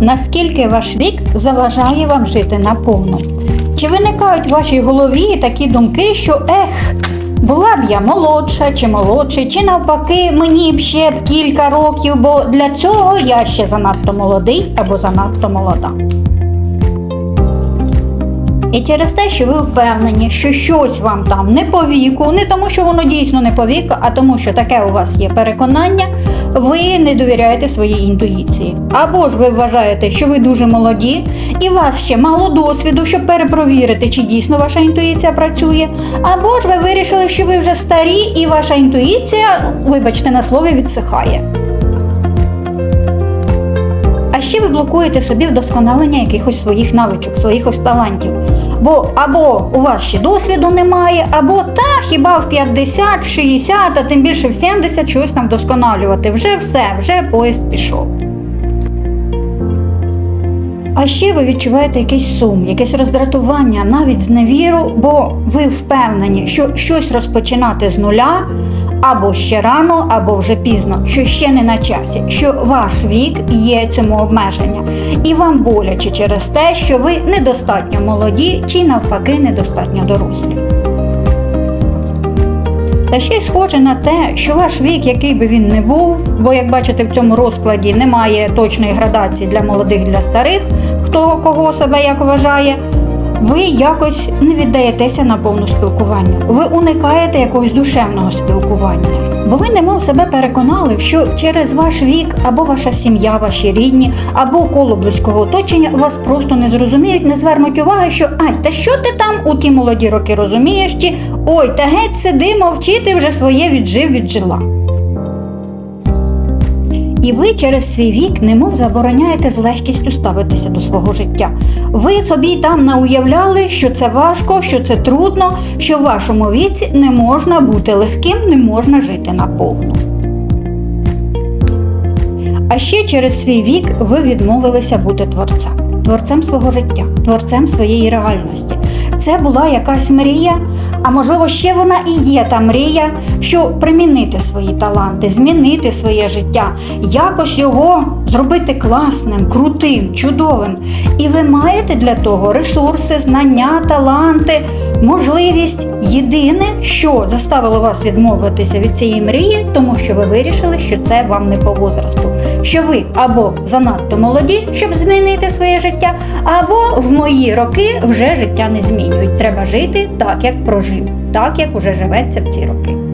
Наскільки ваш вік заважає вам жити наповну? Чи виникають в вашій голові такі думки, що ех, була б я молодша чи молодший, чи навпаки, мені б ще б кілька років, бо для цього я ще занадто молодий або занадто молода. І через те, що ви впевнені, що щось вам там не по віку, не тому, що воно дійсно не по віку, а тому, що таке у вас є переконання, ви не довіряєте своїй інтуїції. Або ж ви вважаєте, що ви дуже молоді, і вас ще мало досвіду, щоб перепровірити, чи дійсно ваша інтуїція працює. Або ж ви вирішили, що ви вже старі, і ваша інтуїція, вибачте на слові, відсихає. А ще ви блокуєте собі вдосконалення якихось своїх навичок, своїх талантів. Бо або у вас ще досвіду немає, або та хіба в 50, в 60, а тим більше в 70 щось там вдосконалювати. Вже все, вже поїзд пішов. А ще ви відчуваєте якийсь сум, якесь роздратування, навіть зневіру, бо ви впевнені, що щось розпочинати з нуля або ще рано, або вже пізно, що ще не на часі, що ваш вік є цьому обмеження, і вам боляче через те, що ви недостатньо молоді чи навпаки недостатньо дорослі. Та ще й схоже на те, що ваш вік, який би він не був, бо як бачите, в цьому розкладі немає точної градації для молодих, для старих, хто кого себе як вважає. Ви якось не віддаєтеся на повну спілкуванню. Ви уникаєте якогось душевного спілкування. Бо ви немов себе переконали, що через ваш вік або ваша сім'я, ваші рідні, або коло близького оточення вас просто не зрозуміють, не звернуть уваги, що ай, та що ти там у ті молоді роки розумієш? Чи ой, та геть сиди, мовчи, ти вже своє віджив, віджила. І ви через свій вік немов забороняєте з легкістю ставитися до свого життя. Ви собі там науявляли, що це важко, що це трудно, що в вашому віці не можна бути легким, не можна жити наповну. А ще через свій вік ви відмовилися бути творцем, творцем свого життя, творцем своєї реальності. Це була якась мрія, а можливо, ще вона і є та мрія, що примінити свої таланти, змінити своє життя, якось його зробити класним, крутим, чудовим. І ви маєте для того ресурси, знання, таланти, можливість. Єдине, що заставило вас відмовитися від цієї мрії, тому що ви вирішили, що це вам не по возрасту. Що ви або занадто молоді, щоб змінити своє життя, або в мої роки вже життя не змінюють. Треба жити так, як прожив, так як уже живеться в ці роки.